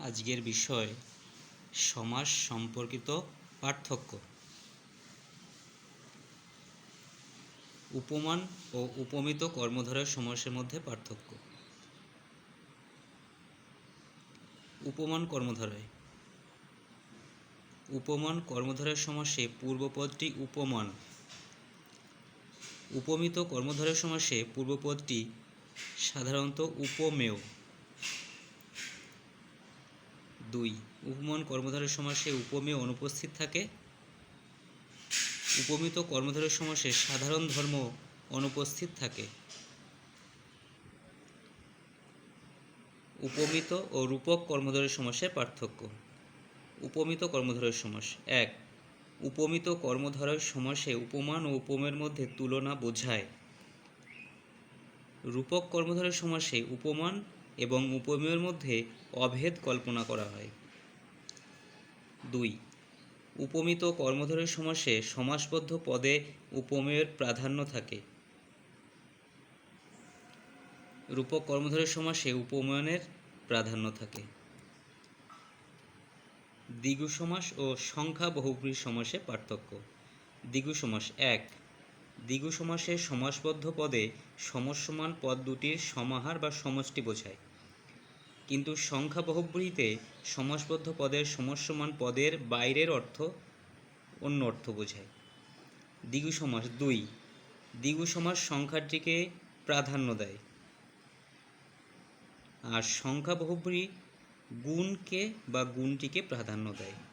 আজকের বিষয় সমাজ সম্পর্কিত পার্থক্য। উপমান ও উপমিত কর্মধারয় সমাসের মধ্যে পার্থক্য। উপমান কর্মধারয়। উপমান কর্মধারয় সমাসে পূর্বপদটি উপমান। উপমিত কর্মধারয় সমাসে পূর্বপদটি সাধারণত উপমেয়। দুই উপমান কর্মধারয় সমাসে উপমেয় অনুপস্থিত থাকে। উপমিত কর্মধারয় সমাসে সাধারণ ধর্ম অনুপস্থিত থাকে। উপমিত ও রূপক কর্মধারয় সমাসের পার্থক্য। উপমিত কর্মধারের সমাস এক, উপমিত কর্মধারয় সমাসে উপমান ও উপমের মধ্যে তুলনা বোঝায়। রূপক কর্মধারয় সমাসে উপমান এবং উপমেয়ের মধ্যে অভেদ কল্পনা করা হয়। দুই, উপমিত কর্মধারয় সমাসে সমাসবদ্ধ পদে উপমেয়ের প্রাধান্য থাকে। রূপক কর্মধারয় সমাসে উপময়নের প্রাধান্য থাকে। দ্বিগু সমাস ও সংখ্যা বহুব্রী সমাসে পার্থক্য। দ্বিগু সমাস এক দ্বিগু সমাসে সমাসবদ্ধ পদে সমসমান পদ দুটির সমাহার বা সমষ্টি বোঝায়। কিন্তু সংখ্যা বহুব্রীতে সমাসবদ্ধ পদের সমসমান পদের বাইরের অর্থ অন্য অর্থ বোঝায়। দ্বিগু সমাস দুই। দ্বিগু সমাস সংখ্যাটিকে প্রাধান্য দেয়। আর সংখ্যা বহুব্রী গুণকে বা গুণটিকে প্রাধান্য দেয়।